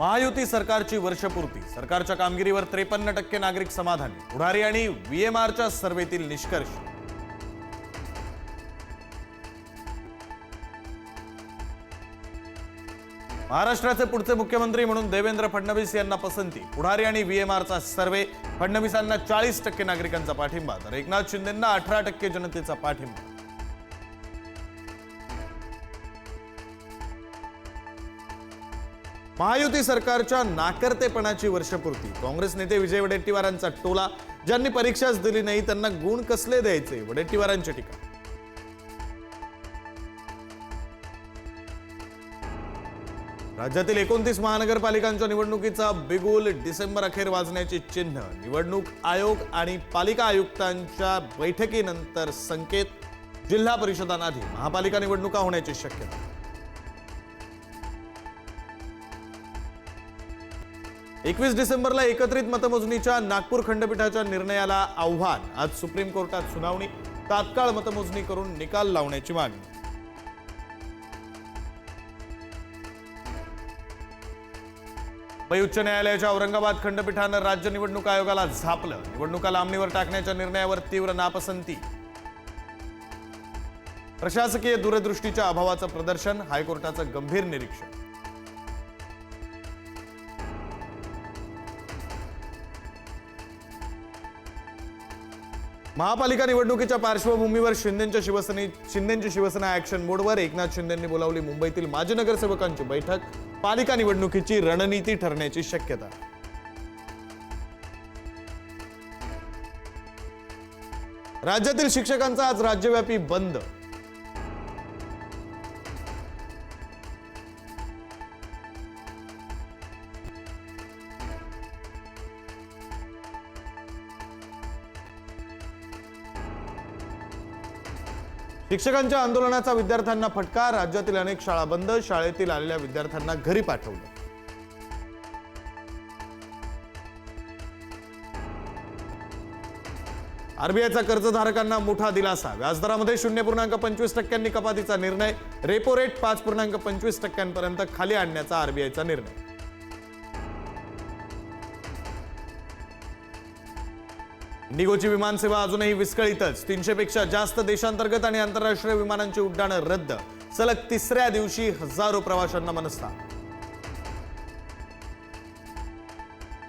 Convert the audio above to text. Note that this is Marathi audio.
महायुती सरकारची वर्षपूर्ती. सरकारच्या कामगिरीवर त्रेपन्न टक्के नागरिक समाधानी. पुढारी आणि व्हीएमआरच्या सर्वेतील निष्कर्ष. महाराष्ट्राचे पुढचे मुख्यमंत्री म्हणून देवेंद्र फडणवीस यांना पसंती. पुढारी आणि व्हीएमआरचा सर्वे फडणवीसांना चाळीस टक्के नागरिकांचा पाठिंबा. तर एकनाथ शिंदेंना अठरा टक्के जनतेचा पाठिंबा. महायुती सरकारच्या नाकर्तेपणाची वर्षपूर्ती. काँग्रेस नेते विजय वडेट्टीवारांचा टोला. ज्यांनी परीक्षाच दिली नाही त्यांना गुण कसले द्यायचे? वडेट्टीवारांची टीका. राज्यातील एकोणतीस महानगरपालिकांच्या निवडणुकीचा बिगुल डिसेंबर अखेर वाजण्याची चिन्ह. निवडणूक आयोग आणि पालिका आयुक्तांच्या बैठकीनंतर संकेत. जिल्हा परिषदांआधी महापालिका निवडणुका होण्याची शक्यता. एकवीस डिसेंबरला एकत्रित मतमोजणीच्या नागपूर खंडपीठाच्या निर्णयाला आव्हान. आज सुप्रीम कोर्टात सुनावणी. तात्काळ मतमोजणी करून निकाल लावण्याची मागणी. मुंबई उच्च न्यायालयाच्या औरंगाबाद खंडपीठानं राज्य निवडणूक आयोगाला झापलं. निवडणुका लांबणीवर टाकण्याच्या निर्णयावर तीव्र नापसंती. प्रशासकीय दूरदृष्टीच्या अभावाचं प्रदर्शन हायकोर्टाचं गंभीर निरीक्षण. महापालिका निवडणुकीच्या पार्श्वभूमीवर शिंदेच्या शिवसेने शिंदेची शिवसेना ऍक्शन मोडवर एकनाथ शिंदेंनी बोलावली मुंबईतील माजी नगरसेवकांची बैठक. पालिका निवडणुकीची रणनीती ठरण्याची शक्यता. राज्यातील शिक्षकांचा आज राज्यव्यापी बंद. शिक्षकांच्या आंदोलनाचा विद्यार्थ्यांना फटका राज्यातील अनेक शाळा बंद शाळेतील आलेल्या विद्यार्थ्यांना घरी पाठवलं. आरबीआयचा कर्जधारकांना मोठा दिलासा. व्याजदरामध्ये शून्य पूर्णांक पंचवीस टक्क्यांनी कपातीचा निर्णय. रेपो रेट पाच पूर्णांक पंचवीस टक्क्यांपर्यंत खाली आणण्याचा आरबीआयचा निर्णय. निगोची विमानसेवा अजूनही विस्कळीतच. तीनशे पेक्षा जास्त देशांतर्गत आणि आंतरराष्ट्रीय विमानांची उड्डाणं रद्द. सलग तिसऱ्या दिवशी हजारो प्रवाशांना मनस्ताप.